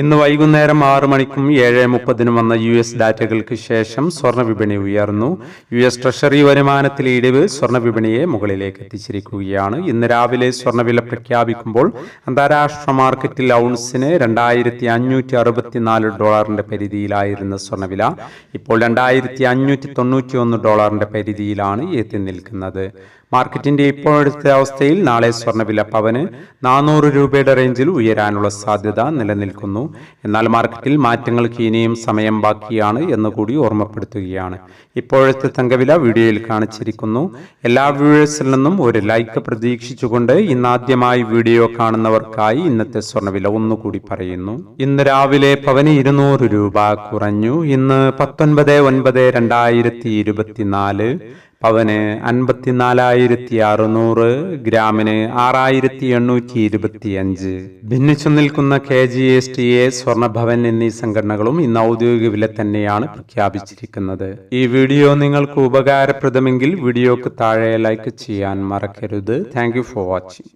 ഇന്ന് വൈകുന്നേരം ആറ് മണിക്കും ഏഴ് മുപ്പതിനും വന്ന യു എസ് ഡാറ്റകൾക്ക് ശേഷം സ്വർണ വിപണി ഉയർന്നു. യു എസ് ട്രഷറി വരുമാനത്തിലെ ഇടിവ് സ്വർണ വിപണിയെ മുകളിലേക്ക് എത്തിച്ചിരിക്കുകയാണ്. ഇന്ന് രാവിലെ സ്വർണവില പ്രഖ്യാപിക്കുമ്പോൾ അന്താരാഷ്ട്ര മാർക്കറ്റിൽ ഔൺസിന് രണ്ടായിരത്തി അഞ്ഞൂറ്റി അറുപത്തിനാല് ഡോളറിന്റെ പരിധിയിലായിരുന്ന സ്വർണവില ഇപ്പോൾ രണ്ടായിരത്തി അഞ്ഞൂറ്റി തൊണ്ണൂറ്റി ഒന്ന് ഡോളറിന്റെ പരിധിയിലാണ് എത്തി നിൽക്കുന്നത്. മാർക്കറ്റിന്റെ ഇപ്പോഴത്തെ അവസ്ഥയിൽ നാളെ സ്വർണവില പവന് നാനൂറ് രൂപയുടെ റേഞ്ചിൽ ഉയരാനുള്ള സാധ്യത നിലനിൽക്കുന്നു. എന്നാൽ മാർക്കറ്റിൽ മാറ്റങ്ങൾക്ക് ഇനിയും സമയം ബാക്കിയാണ് എന്ന് കൂടി ഓർമ്മപ്പെടുത്തുകയാണ്. ഇപ്പോഴത്തെ തങ്കവില വീഡിയോയിൽ കാണിച്ചിരിക്കുന്നു. എല്ലാ വ്യൂവേഴ്സിൽ നിന്നും ഒരു ലൈക്ക് പ്രതീക്ഷിച്ചുകൊണ്ട് ഇന്നാദ്യമായി വീഡിയോ കാണുന്നവർക്കായി ഇന്നത്തെ സ്വർണവില ഒന്നുകൂടി പറയുന്നു. ഇന്ന് രാവിലെ പവന് ഇരുന്നൂറ് രൂപ കുറഞ്ഞു. ഇന്ന് പത്തൊൻപത് ഒൻപത് രണ്ടായിരത്തി ഇരുപത്തിനാല് പവന് അൻപത്തിനാലായിരത്തി അറുന്നൂറ് ഗ്രാമിന് ആറായിരത്തി എണ്ണൂറ്റി ഇരുപത്തി അഞ്ച് ഭിന്നിച്ചു നിൽക്കുന്ന K G S T A Swarnabhavan എന്നീ സംഘടനകളും ഇന്ന് ഔദ്യോഗിക വില തന്നെയാണ് പ്രഖ്യാപിച്ചിരിക്കുന്നത്. ഈ വീഡിയോ നിങ്ങൾക്ക് ഉപകാരപ്രദമെങ്കിൽ വീഡിയോക്ക് താഴെ ലൈക്ക് ചെയ്യാൻ മറക്കരുത്. Thank for watching.